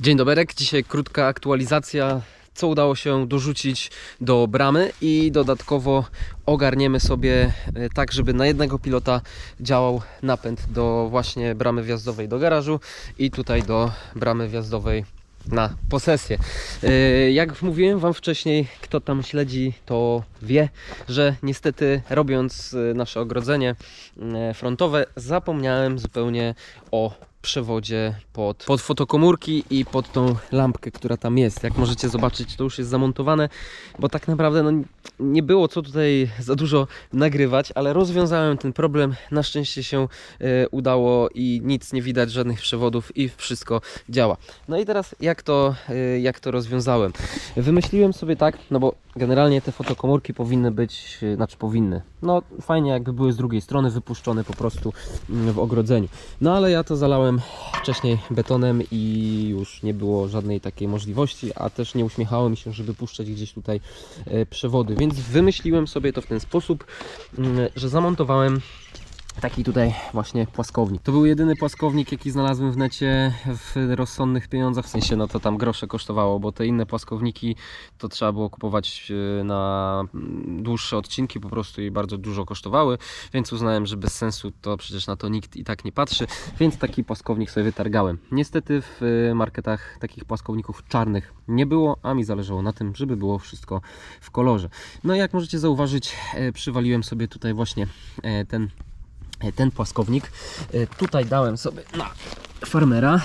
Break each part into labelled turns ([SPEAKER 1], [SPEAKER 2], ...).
[SPEAKER 1] Dzień dobry, dzisiaj krótka aktualizacja, co udało się dorzucić do bramy i dodatkowo ogarniemy sobie e, tak, żeby na jednego pilota działał napęd do właśnie bramy wjazdowej do garażu i tutaj do bramy wjazdowej na posesję. E, Jak mówiłem Wam wcześniej, kto tam śledzi, to wie, że niestety robiąc e, nasze ogrodzenie frontowe, zapomniałem zupełnie o przewodzie pod, pod fotokomórki i pod tą lampkę, która tam jest. Jak możecie zobaczyć, to już jest zamontowane, bo tak naprawdę no, nie było co tutaj za dużo nagrywać, ale rozwiązałem ten problem. Na szczęście się e, udało i nic nie widać, żadnych przewodów i wszystko działa. No i teraz jak to, e, jak to rozwiązałem? Wymyśliłem sobie tak, no bo generalnie te fotokomórki powinny być, e, znaczy powinny, no fajnie jakby były z drugiej strony wypuszczone po prostu mm, w ogrodzeniu. No ale ja to zalałem wcześniej betonem i już nie było żadnej takiej możliwości, a też nie uśmiechało mi się, żeby puszczać gdzieś tutaj przewody, więc wymyśliłem sobie to w ten sposób, mm, że zamontowałem taki tutaj właśnie płaskownik. To był jedyny płaskownik, jaki znalazłem w necie w rozsądnych pieniądzach, w sensie no to tam grosze kosztowało, bo te inne płaskowniki to trzeba było kupować e, na mm, dłuższe odcinki po prostu i bardzo dużo kosztowały, więc uznałem, że bez sensu to przecież na to nikt i tak nie patrzy, więc taki płaskownik sobie wytargałem. Niestety w e, marketach takich płaskowników czarnych nie było, a mi zależało na tym, żeby było wszystko w kolorze. No i jak możecie zauważyć, e, przywaliłem sobie tutaj właśnie ten ten płaskownik. E, Tutaj dałem sobie na farmera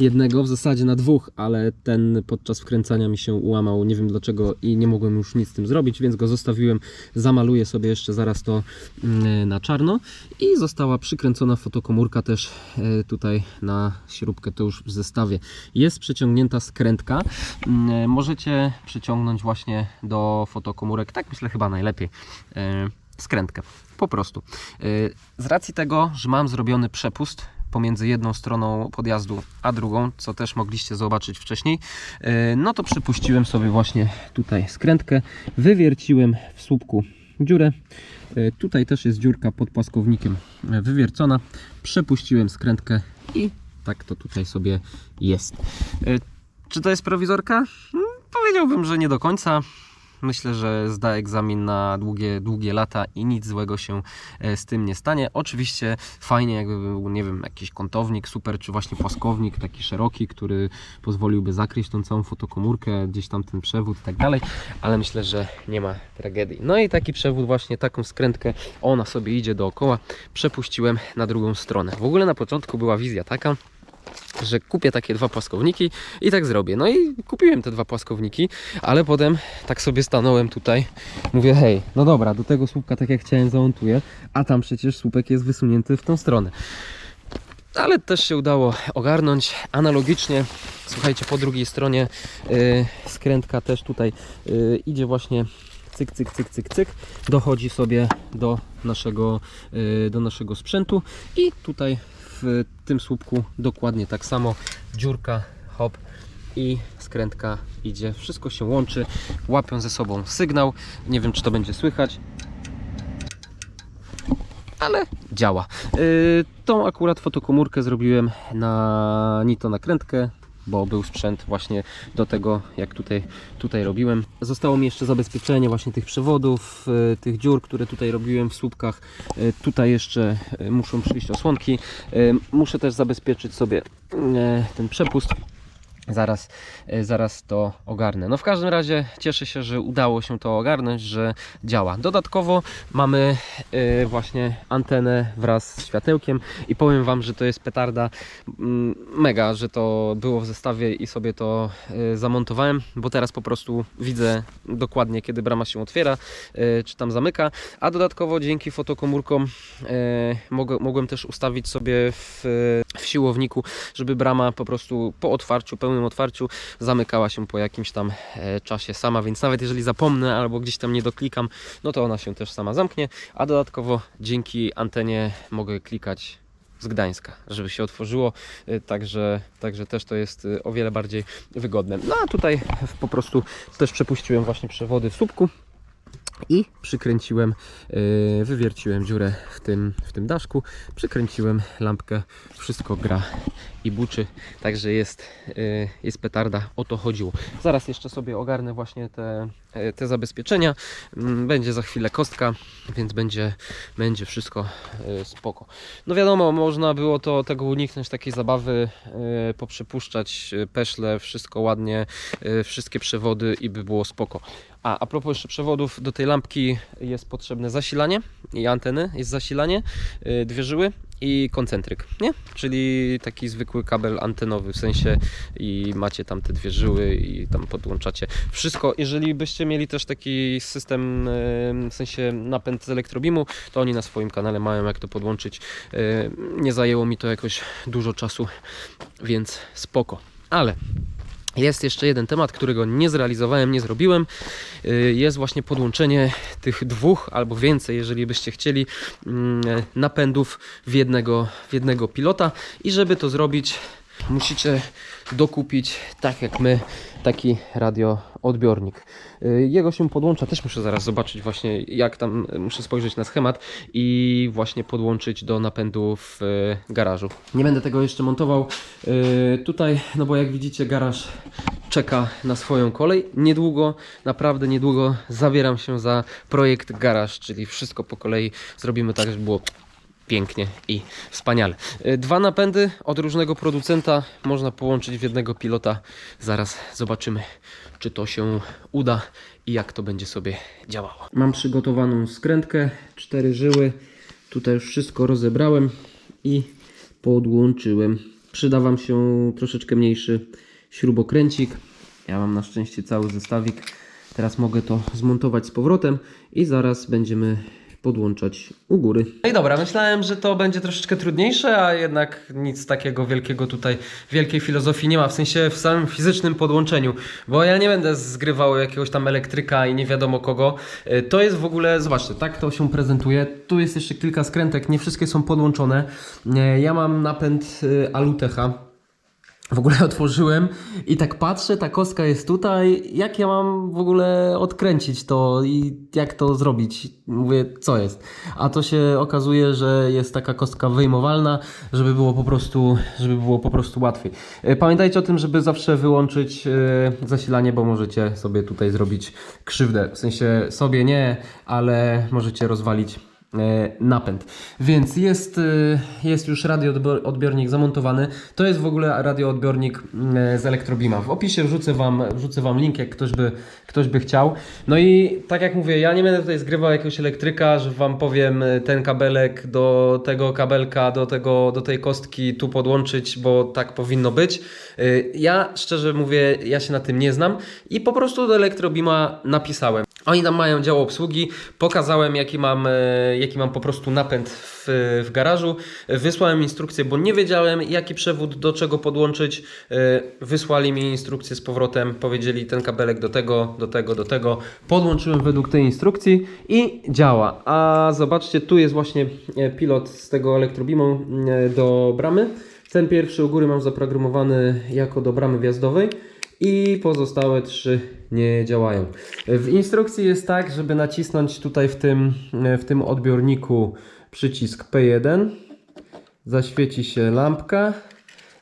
[SPEAKER 1] jednego, w zasadzie na dwóch, ale ten podczas wkręcania mi się ułamał, nie wiem dlaczego i nie mogłem już nic z tym zrobić, więc go zostawiłem, zamaluję sobie jeszcze zaraz to mm, na czarno. I została przykręcona fotokomórka też e, tutaj na śrubkę, to już w zestawie. Jest przeciągnięta skrętka, Mm, możecie przyciągnąć właśnie do fotokomórek, tak myślę chyba najlepiej, e, skrętkę, po prostu. E, Z racji tego, że mam zrobiony przepust pomiędzy jedną stroną podjazdu a drugą, co też mogliście zobaczyć wcześniej, e, no to przypuściłem sobie właśnie tutaj skrętkę, wywierciłem w słupku dziurę. E, Tutaj też jest dziurka pod płaskownikiem wywiercona. Przepuściłem skrętkę i tak to tutaj sobie jest. Czy to jest prowizorka? Hmm, Powiedziałbym, że nie do końca. Myślę, że zda egzamin na długie, długie lata i nic złego się e, z tym nie stanie. Oczywiście fajnie jakby był, nie wiem, jakiś kątownik super, czy właśnie płaskownik taki szeroki, który pozwoliłby zakryć tą całą fotokomórkę, gdzieś tam ten przewód i tak dalej, ale myślę, że nie ma tragedii. No i taki przewód, właśnie taką skrętkę, ona sobie idzie dookoła, przepuściłem na drugą stronę. W ogóle na początku była wizja taka, że kupię takie dwa płaskowniki i tak zrobię. No i kupiłem te dwa płaskowniki, ale potem tak sobie stanąłem tutaj. Mówię, hej, no dobra, do tego słupka tak jak chciałem zamontuję, a tam przecież słupek jest wysunięty w tą stronę. Ale też się udało ogarnąć analogicznie. Słuchajcie, po drugiej stronie yy, skrętka też tutaj yy, idzie właśnie cyk, cyk, cyk, cyk, cyk. Dochodzi sobie do naszego, yy, do naszego sprzętu i tutaj w tym słupku dokładnie tak samo. Dziurka, hop i skrętka idzie. Wszystko się łączy, łapią ze sobą sygnał. Nie wiem, czy to będzie słychać. Ale działa. Yy, tą akurat fotokomórkę zrobiłem na nito nakrętkę, bo był sprzęt właśnie do tego, jak tutaj, tutaj robiłem. Zostało mi jeszcze zabezpieczenie właśnie tych przewodów, yy, tych dziur, które tutaj robiłem w słupkach. Yy, tutaj jeszcze yy, muszą przyjść osłonki. Muszę też zabezpieczyć sobie ten przepust. Zaraz, e, zaraz to ogarnę. No w każdym razie cieszę się, że udało się to ogarnąć, że działa. Dodatkowo mamy e, właśnie antenę wraz z światełkiem i powiem Wam, że to jest petarda mm, mega, że to było w zestawie i sobie to e, zamontowałem, bo teraz po prostu widzę dokładnie kiedy brama się otwiera, e, czy tam zamyka, a dodatkowo dzięki fotokomórkom mogę, mogłem też ustawić sobie w, w siłowniku, żeby brama po prostu po otwarciu, pełnym otwarciu zamykała się po jakimś tam e, czasie sama, więc nawet jeżeli zapomnę albo gdzieś tam nie doklikam, no to ona się też sama zamknie, a dodatkowo dzięki antenie mogę klikać z Gdańska, żeby się otworzyło, e, także, także też to jest e, o wiele bardziej wygodne. No a tutaj po prostu też przepuściłem właśnie przewody w słupku i przykręciłem, yy, wywierciłem dziurę w tym, w tym daszku, przykręciłem lampkę, wszystko gra i buczy, także jest, yy, jest petarda, o to chodziło. Zaraz jeszcze sobie ogarnę właśnie te, yy, te zabezpieczenia, Mm, będzie za chwilę kostka, więc będzie, będzie wszystko spoko. No wiadomo, można było to tego uniknąć, takiej zabawy, poprzepuszczać yy, peszle, wszystko ładnie, wszystkie przewody i by było spoko. A, a propos jeszcze przewodów, do tej lampki jest potrzebne zasilanie i anteny, jest zasilanie, yy, dwie żyły i koncentryk, nie? Czyli taki zwykły kabel antenowy, w sensie i macie tam te dwie żyły i tam podłączacie wszystko. Jeżeli byście mieli też taki system, yy, w sensie napęd z elektrobimu, to oni na swoim kanale mają jak to podłączyć. Yy, Nie zajęło mi to jakoś dużo czasu, więc spoko. Ale jest jeszcze jeden temat, którego nie zrealizowałem, nie zrobiłem. Y, Jest właśnie podłączenie tych dwóch albo więcej, jeżeli byście chcieli, mm, napędów w jednego, w jednego pilota. I żeby to zrobić, musicie dokupić, tak jak my, taki radioodbiornik. Y, Jego się podłącza, też muszę zaraz zobaczyć właśnie jak tam, muszę spojrzeć na schemat i właśnie podłączyć do napędu w y, garażu. Nie będę tego jeszcze montował y, tutaj, no bo jak widzicie garaż czeka na swoją kolej. Niedługo, naprawdę niedługo zabieram się za projekt garaż, czyli wszystko po kolei zrobimy tak, żeby było pięknie i wspaniale. Y, Dwa napędy od różnego producenta można połączyć w jednego pilota. Zaraz zobaczymy, czy to się uda i jak to będzie sobie działało. Mam przygotowaną skrętkę, cztery żyły. Tutaj już wszystko rozebrałem i podłączyłem. Przyda Wam się troszeczkę mniejszy śrubokręcik. Ja mam na szczęście cały zestawik. Teraz mogę to zmontować z powrotem i zaraz będziemy podłączać u góry. No i dobra, myślałem, że to będzie troszeczkę trudniejsze, a jednak nic takiego wielkiego tutaj, wielkiej filozofii nie ma, w sensie w samym fizycznym podłączeniu, bo ja nie będę zgrywał jakiegoś tam elektryka i nie wiadomo kogo. Y, To jest w ogóle, zobaczcie, tak to się prezentuje. Tu jest jeszcze kilka skrętek, nie wszystkie są podłączone. Y, Ja mam napęd y, Alutecha. W ogóle otworzyłem i tak patrzę, ta kostka jest tutaj. Jak ja mam w ogóle odkręcić to i jak to zrobić? Mówię, co jest? A to się okazuje, że jest taka kostka wyjmowalna, żeby było po prostu, żeby było po prostu łatwiej. E, Pamiętajcie o tym, żeby zawsze wyłączyć e, zasilanie, bo możecie sobie tutaj zrobić krzywdę. W sensie sobie nie, ale możecie rozwalić napęd. Więc jest, e, jest już radioodbiornik zamontowany. To jest w ogóle radioodbiornik e, z Elektrobima. W opisie wrzucę wam, wrzucę wam link, jak ktoś by, ktoś by chciał. No i tak jak mówię, ja nie będę tutaj zgrywał jakiegoś elektryka, że wam powiem e, ten kabelek do tego kabelka, do, tego, do tej kostki tu podłączyć, bo tak powinno być. E, Ja szczerze mówię, ja się na tym nie znam i po prostu do Elektrobima napisałem. Oni tam mają dział obsługi, pokazałem jaki mam, e, jaki mam po prostu napęd w, w garażu. Wysłałem instrukcję, bo nie wiedziałem jaki przewód do czego podłączyć. E, Wysłali mi instrukcję z powrotem, powiedzieli ten kabelek do tego, do tego, do tego. Podłączyłem według tej instrukcji i działa. A zobaczcie, tu jest właśnie e, pilot z tego elektrobimu do bramy. Ten pierwszy u góry mam zaprogramowany jako do bramy wjazdowej i pozostałe trzy nie działają. W instrukcji jest tak, żeby nacisnąć tutaj w tym, w tym odbiorniku przycisk P1, zaświeci się lampka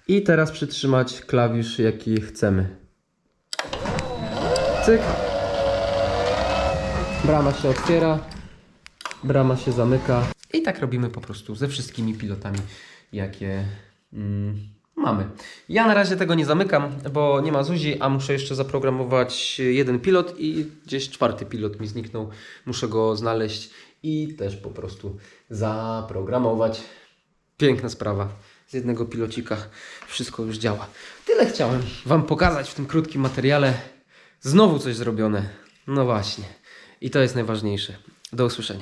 [SPEAKER 1] i teraz przytrzymać klawisz jaki chcemy. Cyk. Brama się otwiera, brama się zamyka i tak robimy po prostu ze wszystkimi pilotami, jakie mamy. Ja na razie tego nie zamykam, bo nie ma Zuzi, a muszę jeszcze zaprogramować jeden pilot i gdzieś czwarty pilot mi zniknął. Muszę go znaleźć i też po prostu zaprogramować. Piękna sprawa. Z jednego pilocika wszystko już działa. Tyle chciałem Wam pokazać w tym krótkim materiale. Znowu coś zrobione. No właśnie. I to jest najważniejsze. Do usłyszenia.